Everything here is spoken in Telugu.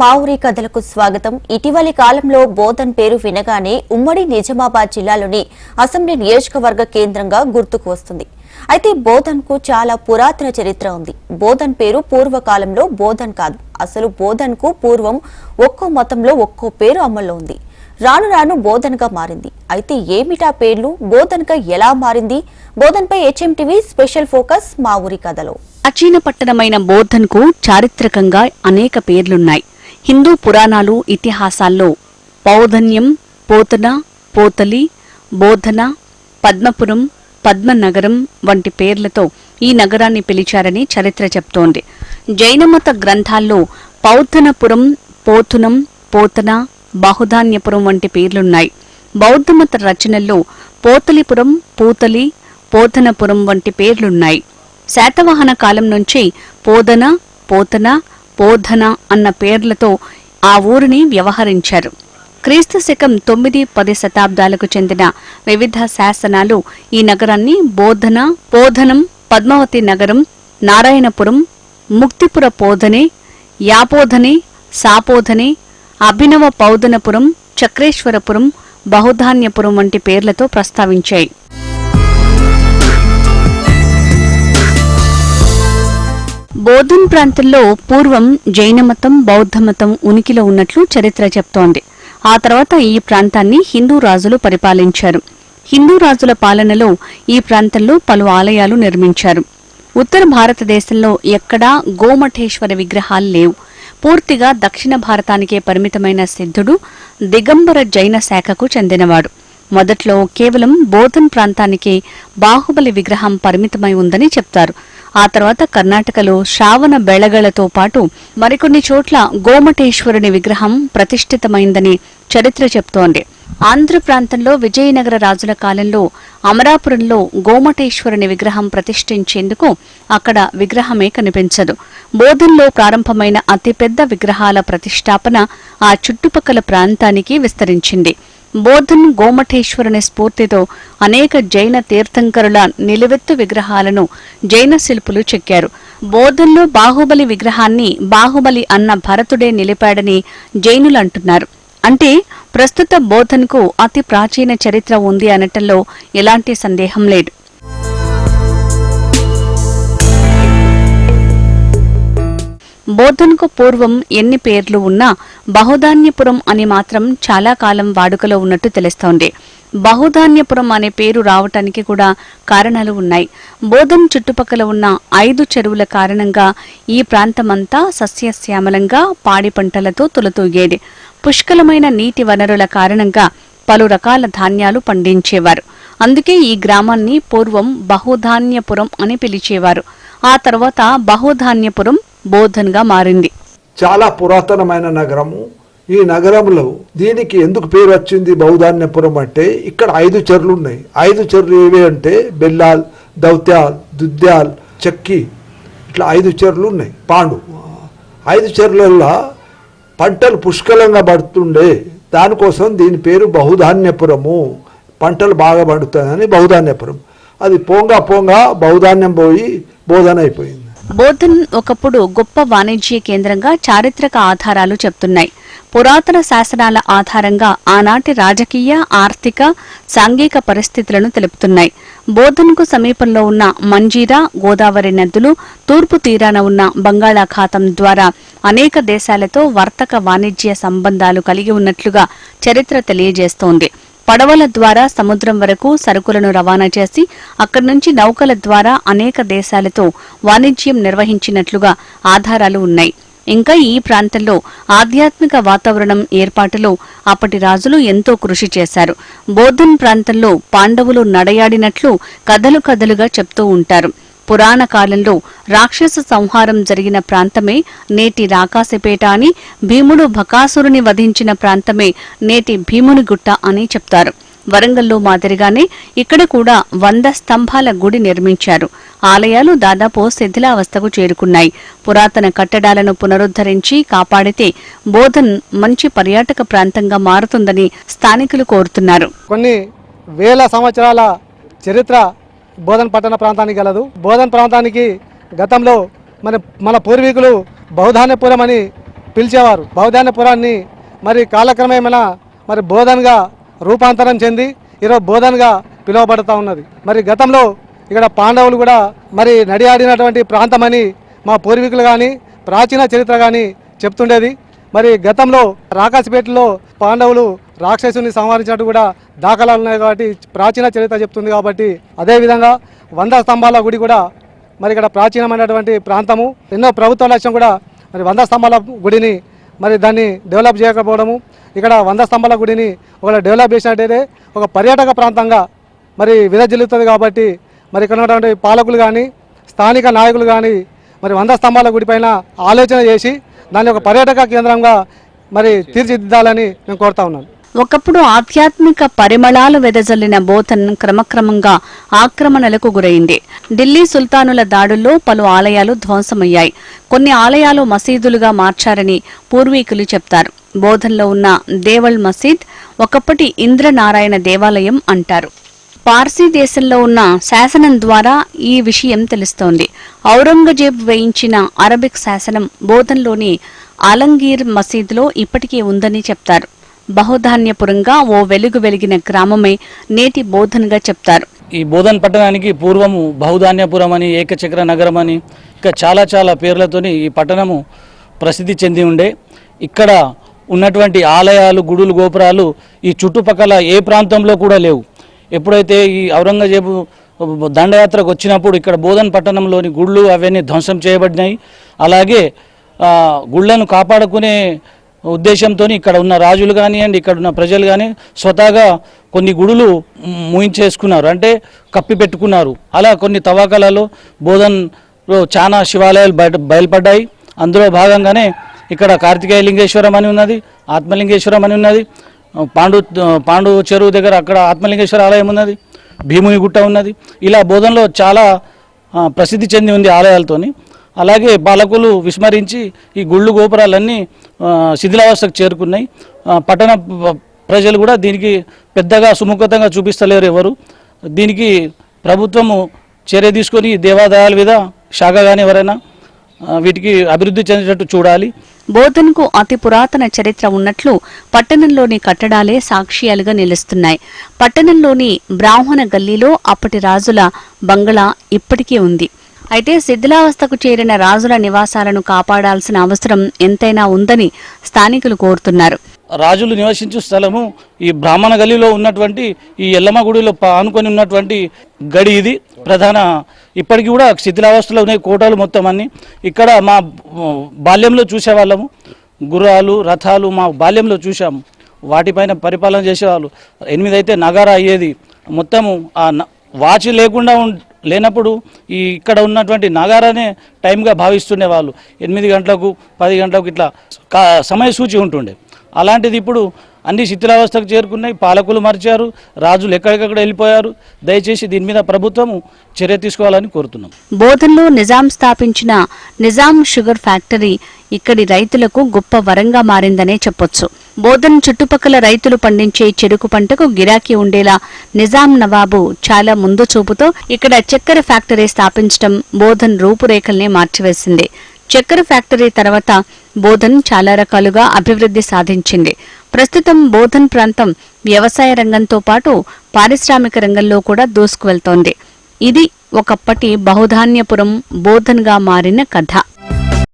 బావురి కథలకు స్వాగతం. ఇటీవలి కాలంలో బోధన్ పేరు వినగానే ఉమ్మడి నిజామాబాద్ జిల్లాలోని అసెంబ్లీ నియోజకవర్గ కేంద్రంగా గుర్తుకు వస్తుంది. అయితే బోధన్కు చాలా పురాతన చరిత్ర ఉంది. బోధన్ పేరు పూర్వకాలంలో బోధన్ కాదు. అసలు బోధన్కు పూర్వం ఒక్కో మతంలో ఒక్కో పేరు అమల్లో ఉంది. రాను రాను బోధన్గా మారింది. అయితే ఏమిటా పేర్లు? బోధన్గా ఎలా మారింది? బోధన్పై హెచ్ఎంటీవీ స్పెషల్ ఫోకస్ మా ఊరి కథలో. అచీన పట్టణమైన బోధన్కు చారిత్రకంగా అనేక పేర్లున్నాయి. హిందూ పురాణాలు ఇతిహాసాల్లో పౌధన్యం పోతన పోతలి బోధన పద్మపురం పద్మనగరం వంటి పేర్లతో ఈ నగరాన్ని పిలిచారని చరిత్ర చెప్తోంది. జైనమత గ్రంథాల్లో పౌధనపురం పోతునం పోతన బహుధాన్యపురం వంటి పేర్లున్నాయి. బౌద్ధమత రచనల్లో పోతలిపురం పూతలి పోతనపురం వంటి పేర్లున్నాయి. శాతవాహన కాలం నుంచి పోదన పోతన బోధన అన్న పేర్లతో ఆ ఊరిని వ్యవహరించారు. క్రీస్తు శకం తొమ్మిది పది శతాబ్దాలకు చెందిన వివిధ శాసనాలు ఈ నగరాన్ని బోధన బోధనం పద్మావతి నగరం నారాయణపురం ముక్తిపుర పోధని యాపోధని సాపోధని అభినవ పౌదనపురం చక్రేశ్వరపురం బహుధాన్యపురం వంటి పేర్లతో ప్రస్తావించాయి. బోధన్ ప్రాంతంలో పూర్వం జైనమతం బౌద్ధమతం ఉనికిలో ఉన్నట్లు చరిత్ర చెప్తోంది. ఆ తర్వాత ఈ ప్రాంతాన్ని హిందూ రాజులు పరిపాలించారు. హిందూ రాజుల పాలనలో ఈ ప్రాంతంలో పలు ఆలయాలు నిర్మించారు. ఉత్తర భారతదేశంలో ఎక్కడా గోమఠేశ్వర విగ్రహాలు లేవు. పూర్తిగా దక్షిణ భారతానికే పరిమితమైన సిద్ధుడు దిగంబర జైన శాఖకు చెందినవాడు. మొదట్లో కేవలం బోధన్ ప్రాంతానికి బాహుబలి విగ్రహం పరిమితమై ఉందని చెప్తారు. ఆ తర్వాత కర్ణాటకలో శ్రావణ బెళగలతో పాటు మరికొన్ని చోట్ల గోమటేశ్వరుని విగ్రహం ప్రతిష్ఠితమైందని చరిత్ర చెప్తోంది. ఆంధ్ర ప్రాంతంలో విజయనగర రాజుల కాలంలో అమరాపురంలో గోమటేశ్వరుని విగ్రహం ప్రతిష్ఠించేందుకు అక్కడ విగ్రహమే కనిపించదు. బోధన్లో ప్రారంభమైన అతిపెద్ద విగ్రహాల ప్రతిష్టాపన ఆ చుట్టుపక్కల ప్రాంతానికి విస్తరించింది. బోధన్ గోమఠేశ్వరుని స్ఫూర్తితో అనేక జైన తీర్థంకరుల నిలువెత్తు విగ్రహాలను జైన శిల్పులు చెక్కారు. బోధన్లో బాహుబలి విగ్రహాన్ని బాహుబలి అన్న భరతుడే నిలిపాడని జైనులంటున్నారు అంటే ప్రస్తుత బోధన్కు అతి ప్రాచీన చరిత్ర ఉంది అనటంలో ఎలాంటి సందేహం లేదు. బోధన్కు పూర్వం ఎన్ని పేర్లు ఉన్నా బహుధాన్యపురం అని మాత్రం చాలా కాలం వాడుకలో ఉన్నట్టు తెలుస్తోంది. బహుధాన్యపురం అనే పేరు రావటానికి కూడా కారణాలు ఉన్నాయి. బోధన్ చుట్టుపక్కల ఉన్న ఐదు చెరువుల కారణంగా ఈ ప్రాంతమంతా సస్యశ్యామలంగా పాడి పంటలతో తులతూగేది. పుష్కలమైన నీటి వనరుల కారణంగా పలు రకాల ధాన్యాలు పండించేవారు. అందుకే ఈ గ్రామాన్ని పూర్వం బహుధాన్యపురం అని పిలిచేవారు. ఆ తర్వాత బహుధాన్యపురం బోధన్గా మారింది. చాలా పురాతనమైన నగరము. ఈ నగరంలో దీనికి ఎందుకు పేరు వచ్చింది బౌధాన్యపురం అంటే ఇక్కడ ఐదు చెర్లు ఉన్నాయి ఐదు చెర్లు ఏవి అంటే బెల్లాల్ దౌత్యాల్ దుద్యాల్ చక్కి ఇట్లా ఐదు చెర్లు ఉన్నాయి పాండు. ఐదు చెర్లల్లో పంటలు పుష్కలంగా పడుతుండే. దానికోసం దీని పేరు బహుధాన్యపురము పంటలు బాగా పండుతాయని బహుధాన్యపురం అది పోంగా పోంగా బహుధాన్యం పోయి బోధన అయిపోయింది. బోధన్ ఒకప్పుడు గొప్ప వాణిజ్య కేంద్రంగా చారిత్రక ఆధారాలు చెప్తున్నాయి. పురాతన శాసనాల ఆధారంగా ఆనాటి రాజకీయ ఆర్థిక సాంఘిక పరిస్థితులను తెలుపుతున్నాయి. బోధన్కు సమీపంలో ఉన్న మంజీరా గోదావరి నదులు తూర్పు తీరాన ఉన్న బంగాళాఖాతం ద్వారా అనేక దేశాలతో వర్తక వాణిజ్య సంబంధాలు కలిగి ఉన్నట్లుగా చరిత్ర తెలియజేస్తోంది. పడవల ద్వారా సముద్రం వరకు సరుకులను రవాణా చేసి అక్కడి నుంచి నౌకల ద్వారా అనేక దేశాలతో వాణిజ్యం నిర్వహించినట్లుగా ఆధారాలు ఉన్నాయి. ఇంకా ఈ ప్రాంతంలో ఆధ్యాత్మిక వాతావరణం ఏర్పాటులో అప్పటి రాజులు ఎంతో కృషి చేశారు. బోధన్ ప్రాంతంలో పాండవులు నడయాడినట్లు కథలు కథలుగా చెప్తూ ఉంటారు. పురాణ కాలంలో రాక్షస సంహారం జరిగిన ప్రాంతమే నేటి రాకాసిపేట అని భీముడు బకాసురుని వధించిన ప్రాంతమే నేటి భీమునిగుట్ట అని చెప్తారు. వరంగల్లో మాదిరిగానే ఇక్కడ కూడా వంద స్తంభాల గుడి నిర్మించారు. ఆలయాలు దాదాపు శిథిలావస్థకు చేరుకున్నాయి. పురాతన కట్టడాలను పునరుద్ధరించి కాపాడితే బోధన్ మంచి పర్యాటక ప్రాంతంగా మారుతుందని స్థానికులు కోరుతున్నారు. కొన్ని వేల సంవత్సరాల చరిత్ర బోధన్ పట్టణ ప్రాంతానికి గలదు. బోధన్ ప్రాంతానికి గతంలో మన మన పూర్వీకులు బౌధాన్యపురం అని పిలిచేవారు. బౌధాన్యపురాన్ని మరి కాలక్రమేమైనా మరి బోధన్గా రూపాంతరం చెంది ఈరోజు బోధన్గా పిలువబడుతూ ఉన్నది. మరి గతంలో ఇక్కడ పాండవులు కూడా మరి నడియాడినటువంటి ప్రాంతమని మా పూర్వీకులు కానీ ప్రాచీన చరిత్ర కానీ చెప్తుండేది. మరి గతంలో రాకాసిపేటలో పాండవులు రాక్షసుని సంహరించినట్టు కూడా దాఖలాలు ఉన్నాయి కాబట్టి ప్రాచీన చరిత్ర చెప్తుంది కాబట్టి అదేవిధంగా వంద స్తంభాల గుడి కూడా మరి ఇక్కడ ప్రాచీనమైనటువంటి ప్రాంతము. ఎన్నో ప్రభుత్వ లక్ష్యం కూడా మరి వంద స్తంభాల గుడిని మరి దాన్ని డెవలప్ చేయకపోవడము. ఇక్కడ వంద స్తంభాల గుడిని ఒకవేళ డెవలప్ చేసినట్టయితే ఒక పర్యాటక ప్రాంతంగా మరి విదజిల్లుతుంది కాబట్టి మరి ఇక్కడ ఉన్నటువంటి పాలకులు కానీ స్థానిక నాయకులు కానీ మరి వంద స్తంభాల గుడి పైన ఆలోచన చేసి దాన్ని ఒక పర్యాటక కేంద్రంగా మరి తీర్చిదిద్దాలని నేను కోరుతా ఉన్నాను ఒకప్పుడు ఆధ్యాత్మిక పరిమళాలు వెదజల్లిన బోధన్ క్రమక్రమంగా ఆక్రమణలకు గురైంది. ఢిల్లీ సుల్తానుల దాడుల్లో పలు ఆలయాలు ధ్వంసమయ్యాయి. కొన్ని ఆలయాలు మసీదులుగా మార్చారని పూర్వీకులు చెప్తారు. బోధన్లో ఉన్న దేవల్ మసీద్ ఒకప్పటి ఇంద్రనారాయణ దేవాలయం అంటారు. పార్సీ దేశంలో ఉన్న శాసనం ద్వారా ఈ విషయం తెలుస్తోంది. ఔరంగజేబ్ వేయించిన అరబిక్ శాసనం బోధన్లోని ఆలంగీర్ మసీదులో ఇప్పటికీ ఉందని చెప్తారు. బహుధాన్యపురంగా ఓ వెలుగు వెలిగిన గ్రామమే నేటి బోధన్గా చెప్తారు. ఈ బోధన్ పట్టణానికి పూర్వము బహుధాన్యపురం అని ఏకచక్ర నగరం అని ఇంకా చాలా చాలా పేర్లతోని ఈ పట్టణము ప్రసిద్ధి చెంది ఉండే. ఇక్కడ ఉన్నటువంటి ఆలయాలు గుడులు గోపురాలు ఈ చుట్టుపక్కల ఏ ప్రాంతంలో కూడా లేవు. ఎప్పుడైతే ఈ ఔరంగజేబు దండయాత్రకు వచ్చినప్పుడు ఇక్కడ బోధన్ పట్టణంలోని గుళ్ళు అవన్నీ ధ్వంసం చేయబడినాయి. అలాగే గుళ్ళను కాపాడుకునే ఉద్దేశంతో ఇక్కడ ఉన్న రాజులు కానివ్వండి ఇక్కడ ఉన్న ప్రజలు కానీ స్వతహాగా కొన్ని గుడులు మూయించేసుకున్నారు. అంటే కప్పి పెట్టుకున్నారు. అలా కొన్ని తవ్వకాలలో బోధన్లో చాలా శివాలయాలు బయట బయలుపడ్డాయి. అందులో భాగంగానే ఇక్కడ కార్తికేయ లింగేశ్వరం అని ఉన్నది ఆత్మలింగేశ్వరం అని ఉన్నది పాండు పాండు చెరువు దగ్గర అక్కడ ఆత్మలింగేశ్వర ఆలయం ఉన్నది భీముని గుట్ట ఉన్నది. ఇలా బోధనలో చాలా ప్రసిద్ధి చెంది ఉంది ఆలయాలతోని. అలాగే పాలకులు విస్మరించి ఈ గుళ్ళు గోపురాలన్నీ శిథిలావస్థకు చేరుకున్నాయి. పట్టణ ప్రజలు కూడా దీనికి పెద్దగా సుముఖతంగా చూపిస్తలేరు ఎవరు. దీనికి ప్రభుత్వము చర్య తీసుకొని దేవాదాయాల మీద శాఖ కానీ ఎవరైనా వీటికి అభివృద్ధి చెందేటట్టు చూడాలి. బోధన్కు అతి పురాతన చరిత్ర ఉన్నట్లు పట్టణంలోని కట్టడాలే సాక్ష్యాలుగా నిలుస్తున్నాయి. పట్టణంలోని బ్రాహ్మణ గల్లీలో అప్పటి రాజుల బంగళా ఇప్పటికీ ఉంది. అయితే శిథిలావస్థకు చేరిన రాజుల నివాసాలను కాపాడాల్సిన అవసరం ఎంతైనా ఉందని స్థానికులు కోరుతున్నారు. రాజులు నివసించు స్థలము ఈ బ్రాహ్మణ గలిలో ఉన్నటువంటి ఈ ఎల్లమ్మ గుడిలో ఆనుకొని ఉన్నటువంటి గడి ఇది. ప్రధాన ఇప్పటికీ కూడా శిథిలావస్థలో ఉన్నాయి కోటలు మొత్తం అన్ని. ఇక్కడ మా బాల్యంలో చూసేవాళ్ళము. గుర్రాలు రథాలు మా బాల్యంలో చూసాము వాటిపైన పరిపాలన చేసేవాళ్ళు. ఎనిమిది అయితే నగార అయ్యేది. మొత్తము ఆ న- వాచ్ లేకుండా ఉం- లేనప్పుడు ఈ ఇక్కడ ఉన్నటువంటి నాగారానే టైంగా భావిస్తుండే వాళ్ళు. ఎనిమిది గంటలకు పది గంటలకు ఇట్లా కా- సమయ సూచి ఉంటుండే. అలాంటిది ఇప్పుడు అన్ని శిథిలావస్థకు చేరుకున్నాయి. పాలకులు మరిచారు. రాజులు ఎక్కడికక్కడ వెళ్ళిపోయారు. దయచేసి దీని మీద ప్రభుత్వము చర్య తీసుకోవాలని కోరుతున్నాం. బోధన్లో నిజాం స్థాపించిన నిజాం షుగర్ ఫ్యాక్టరీ ఇక్కడి రైతులకు గొప్ప వరంగా మారిందనే చెప్పొచ్చు. బోధన్ చుట్టుపక్కల రైతులు పండించే చెరుకు పంటకు గిరాకీ ఉండేలా నిజాం నవాబు చాలా ముందు చూపుతో ఇక్కడ చక్కెర ఫ్యాక్టరీ స్థాపించడం బోధన్ రూపురేఖల్ని మార్చివేసింది. చక్కెర ఫ్యాక్టరీ తర్వాత బోధన్ చాలా రకాలుగా అభివృద్ధి సాధించింది. ప్రస్తుతం బోధన్ ప్రాంతం వ్యవసాయ రంగంతో పాటు పారిశ్రామిక రంగంలో కూడా దూసుకువెళ్తోంది. ఇది ఒకప్పటి బహుధాన్యపురం బోధన్గా మారిన కథ.